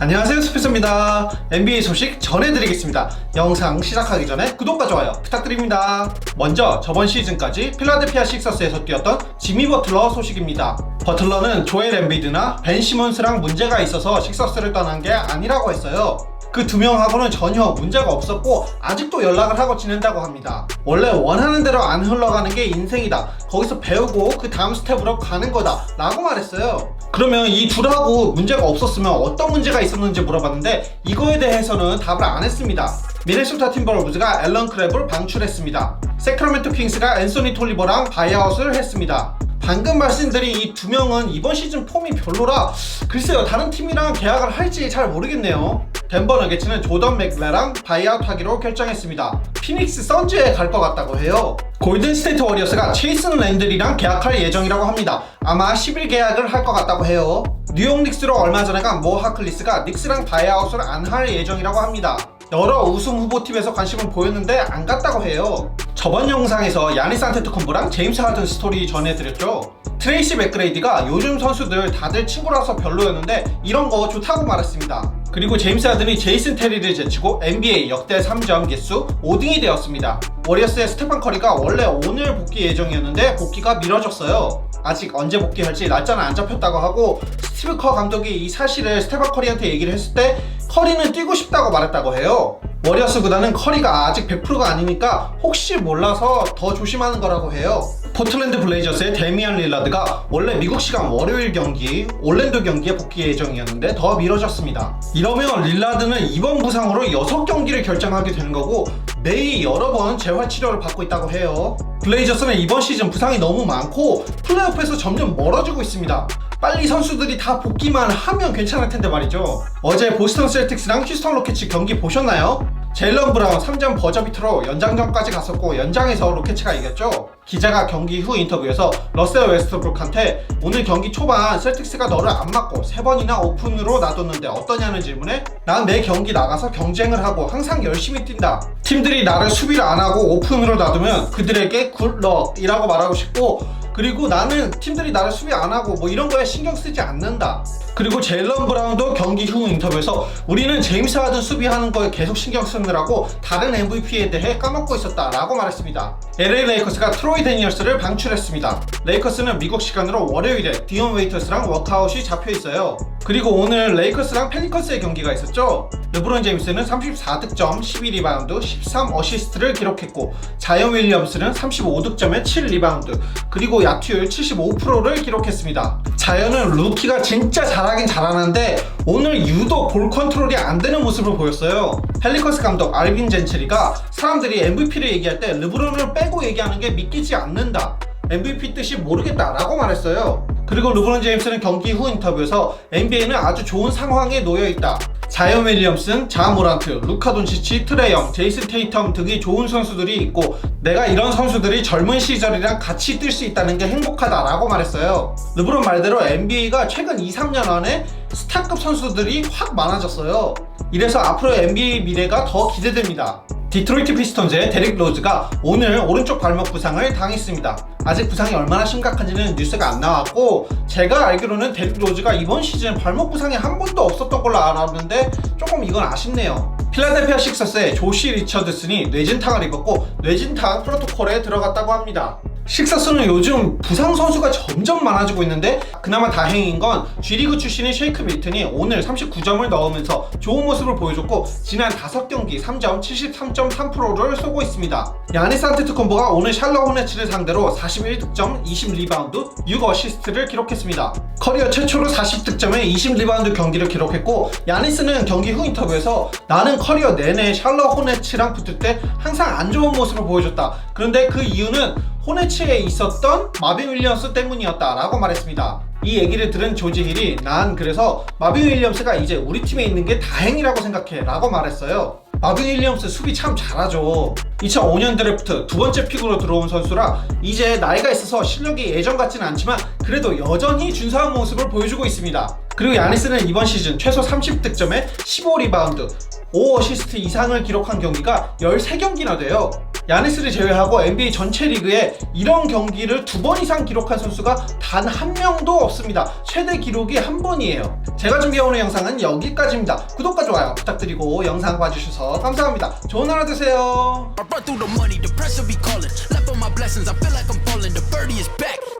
안녕하세요 스피스입니다 NBA 소식 전해드리겠습니다 영상 시작하기 전에 구독과 좋아요 부탁드립니다 먼저 저번 시즌까지 필라델피아 식서스에서 뛰었던 지미 버틀러 소식입니다 버틀러는 조엘 엠비드나 벤 시몬스랑 문제가 있어서 식서스를 떠난 게 아니라고 했어요 그 두 명하고는 전혀 문제가 없었고 아직도 연락을 하고 지낸다고 합니다. 원래 원하는 대로 안 흘러가는 게 인생이다. 거기서 배우고 그 다음 스텝으로 가는 거다. 라고 말했어요. 그러면 이 둘하고 문제가 없었으면 어떤 문제가 있었는지 물어봤는데 이거에 대해서는 답을 안 했습니다. 미네소타 팀버wolves가 앨런 크랩을 방출했습니다. 세크라멘토 킹스가 앤소니 톨리버랑 바이아웃을 했습니다. 방금 말씀드린 이 두 명은 이번 시즌 폼이 별로라 글쎄요 다른 팀이랑 계약을 할지 잘 모르겠네요 덴버 너게츠는 조던 맥레랑 바이아웃 하기로 결정했습니다 피닉스 선즈에 갈 것 같다고 해요 골든 스테이트 워리어스가 체이슨 랜들이랑 계약할 예정이라고 합니다 아마 10일 계약을 할 것 같다고 해요 뉴욕 닉스로 얼마 전에 간 모 하클리스가 닉스랑 바이아웃을 안 할 예정이라고 합니다 여러 우승 후보팀에서 관심을 보였는데 안 갔다고 해요. 저번 영상에서 야니스 안테토콤보랑 제임스 하든 스토리 전해드렸죠. 트레이시 맥그레이디가 요즘 선수들 다들 친구라서 별로였는데 이런 거 좋다고 말했습니다. 그리고 제임스 하든이 제이슨 테리를 제치고 NBA 역대 3점 개수 5등이 되었습니다. 워리어스의 스테판 커리가 원래 오늘 복귀 예정이었는데 복귀가 미뤄졌어요. 아직 언제 복귀할지 날짜는 안 잡혔다고 하고 스티브 커 감독이 이 사실을 스테판 커리한테 얘기를 했을 때 커리는 뛰고 싶다고 말했다고 해요. 워리어스 구단은 커리가 아직 100%가 아니니까 혹시 몰라서 더 조심하는 거라고 해요. 포틀랜드 블레이저스의 데미안 릴라드가 원래 미국 시간 월요일 경기 올랜도 경기에 복귀 예정이었는데 더 미뤄졌습니다. 이러면 릴라드는 이번 부상으로 6경기를 결정하게 되는 거고 매일 여러 번 재활 치료를 받고 있다고 해요. 블레이저스는 이번 시즌 부상이 너무 많고 플레이오프에서 점점 멀어지고 있습니다. 빨리 선수들이 다 복귀만 하면 괜찮을 텐데 말이죠. 어제 보스턴 셀틱스랑 휴스턴 로켓츠 경기 보셨나요? 제일런 브라운 3점 버저비터로 연장전까지 갔었고 연장에서 로켓츠가 이겼죠. 기자가 경기 후 인터뷰에서 러셀 웨스트브룩한테 오늘 경기 초반 셀틱스가 너를 안 맞고 세 번이나 오픈으로 놔뒀는데 어떠냐는 질문에 난 내 경기 나가서 경쟁을 하고 항상 열심히 뛴다. 팀들이 나를 수비를 안 하고 오픈으로 놔두면 그들에게 굿럭이라고 말하고 싶고 그리고 나는 팀들이 나를 수비 안 하고 뭐 이런 거에 신경 쓰지 않는다. 그리고 제일런 브라운도 경기 후 인터뷰에서 우리는 제임스 하든 수비하는 거에 계속 신경 쓰느라고 다른 MVP에 대해 까먹고 있었다라고 말했습니다. LA 레이커스가 트로이 데니얼스를 방출했습니다. 레이커스는 미국 시간으로 월요일에 디온 웨이터스랑 워크아웃이 잡혀 있어요. 그리고 오늘 레이커스랑 펠리컨스의 경기가 있었죠. 르브론 제임스는 34득점, 12리바운드, 13어시스트를 기록했고 자이언 윌리엄스는 35득점에 7리바운드, 그리고 야투율 75%를 기록했습니다. 자이언은 루키가 진짜 잘하긴 잘하는데 오늘 유독 볼 컨트롤이 안 되는 모습을 보였어요. 펠리컨스 감독 알빈 젠체리가 사람들이 MVP를 얘기할 때 르브론을 빼고 얘기하는 게 믿기지 않는다. MVP 뜻이 모르겠다라고 말했어요. 그리고 르브론 제임스는 경기 후 인터뷰에서 NBA는 아주 좋은 상황에 놓여 있다. 자이언 윌리엄슨, 자 모란트, 루카 돈치치, 트레영, 제이슨 테이텀 등이 좋은 선수들이 있고 내가 이런 선수들이 젊은 시절이랑 같이 뛸 수 있다는 게 행복하다라고 말했어요. 르브론 말대로 NBA가 최근 2, 3년 안에 스타급 선수들이 확 많아졌어요. 이래서 앞으로 NBA 미래가 더 기대됩니다. 디트로이트 피스톤즈의 데릭 로즈가 오늘 오른쪽 발목 부상을 당했습니다. 아직 부상이 얼마나 심각한지는 뉴스가 안 나왔고 제가 알기로는 데릭 로즈가 이번 시즌 발목 부상이 한 번도 없었던 걸로 알았는데 조금 이건 아쉽네요. 필라델피아 식서스의 조시 리처드슨이 뇌진탕을 입었고 뇌진탕 프로토콜에 들어갔다고 합니다. 식사스는 요즘 부상 선수가 점점 많아지고 있는데 그나마 다행인 건 G리그 출신의 쉐이크 밀튼이 오늘 39점을 넣으면서 좋은 모습을 보여줬고 지난 5경기 3점 73.3%를 쏘고 있습니다. 야니스 안테트콤보가 오늘 샬럿 호네츠를 상대로 41득점 20리바운드 6어시스트를 기록했습니다. 커리어 최초로 40득점에 20리바운드 경기를 기록했고 야니스는 경기 후 인터뷰에서 나는 커리어 내내 샬럿 호네츠랑 붙을 때 항상 안 좋은 모습을 보여줬다. 그런데 그 이유는 호네츠에 있었던 마빈 윌리엄스 때문이었다라고 말했습니다. 이 얘기를 들은 조지 힐이 난 그래서 마빈 윌리엄스가 이제 우리 팀에 있는 게 다행이라고 생각해 라고 말했어요. 마빈 윌리엄스 수비 참 잘하죠. 2005년 드래프트 두 번째 픽으로 들어온 선수라 이제 나이가 있어서 실력이 예전 같지는 않지만 그래도 여전히 준수한 모습을 보여주고 있습니다. 그리고 야니스는 이번 시즌 최소 30득점에 15리바운드, 5어시스트 이상을 기록한 경기가 13경기나 돼요. 야니스를 제외하고 NBA 전체 리그에 이런 경기를 두 번 이상 기록한 선수가 단 한 명도 없습니다. 최대 기록이 한 번이에요. 제가 준비해오는 영상은 여기까지입니다. 구독과 좋아요 부탁드리고 영상 봐주셔서 감사합니다. 좋은 하루 되세요.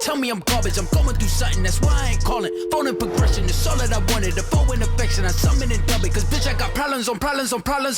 Tell me I'm garbage, I'm going through something, that's why I ain't calling. Phone in progression, it's all that I wanted. The phone in affection, I summon and dub it. Cause bitch, I got problems on problems on problems on